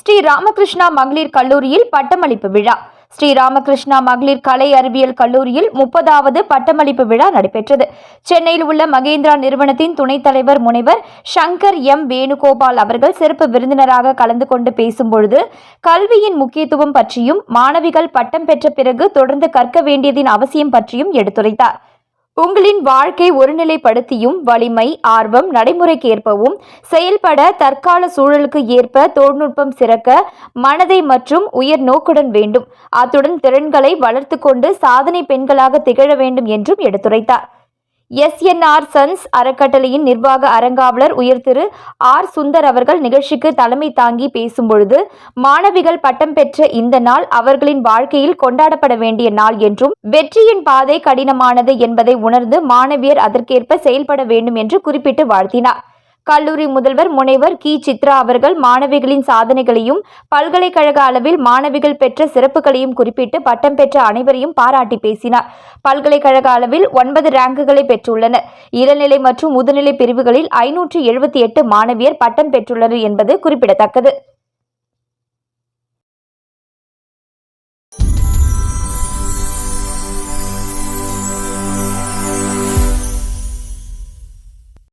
ஸ்ரீ ராமகிருஷ்ணா மகளிர் கல்லூரியில் பட்டமளிப்பு விழா. ஸ்ரீ ராமகிருஷ்ணா மகளிர் கலை அறிவியல் கல்லூரியில் முப்பதாவது பட்டமளிப்பு விழா நடைபெற்றது. சென்னையில் உள்ள மகேந்திரா நிறுவனத்தின் துணைத் தலைவர் முனைவர் சங்கர் எம் வேணுகோபால் அவர்கள் சிறப்பு விருந்தினராக கலந்து கொண்டு பேசும்பொழுது கல்வியின் முக்கியத்துவம் பற்றியும் மாணவிகள் பட்டம் பெற்ற பிறகு தொடர்ந்து கற்க வேண்டியதின் அவசியம் பற்றியும் எடுத்துரைத்தார். உங்களின் வாழ்க்கை ஒருநிலைப்படுத்தியும் வலிமை ஆர்வம் நடைமுறைக்கு ஏற்பவும் செயல்பட தற்கால சூழலுக்கு ஏற்ப தொழில்நுட்பம் சிறக்க மனதை மற்றும் உயர் நோக்குடன் வேண்டும். அத்துடன் திறன்களை வளர்த்து கொண்டு சாதனை பெண்களாக திகழ வேண்டும் என்றும் எடுத்துரைத்தார். எஸ்என்ஆர் சன்ஸ் அறக்கட்டளையின் நிர்வாக அரங்காவலர் உயர் திரு ஆர் சுந்தர் அவர்கள் நிகழ்ச்சிக்கு தலைமை தாங்கி பேசும்பொழுது மாணவிகள் பட்டம் பெற்ற இந்த நாள் அவர்களின் வாழ்க்கையில் கொண்டாடப்பட வேண்டிய நாள் என்றும் வெற்றியின் பாதை கடினமானது என்பதை உணர்ந்து மாணவியர் அதற்கேற்ப செயல்பட வேண்டும் என்று குறிப்பிட்டு வாழ்த்தினார். கல்லூரி முதல்வர் முனைவர் கி. சித்ரா அவர்கள் மாணவிகளின் சாதனைகளையும் பல்கலைக்கழக அளவில் மாணவிகள் பெற்ற சிறப்புகளையும் குறிப்பிட்டு பட்டம் பெற்ற அனைவரையும் பாராட்டி பேசினார். பல்கலைக்கழக அளவில் ஒன்பது ரேங்குகளை பெற்றுள்ளனர். இளநிலை மற்றும் முதுநிலை பிரிவுகளில் ஐநூற்று எழுபத்தி எட்டு மாணவியர் பட்டம் பெற்றுள்ளனர் என்பது குறிப்பிடத்தக்கது.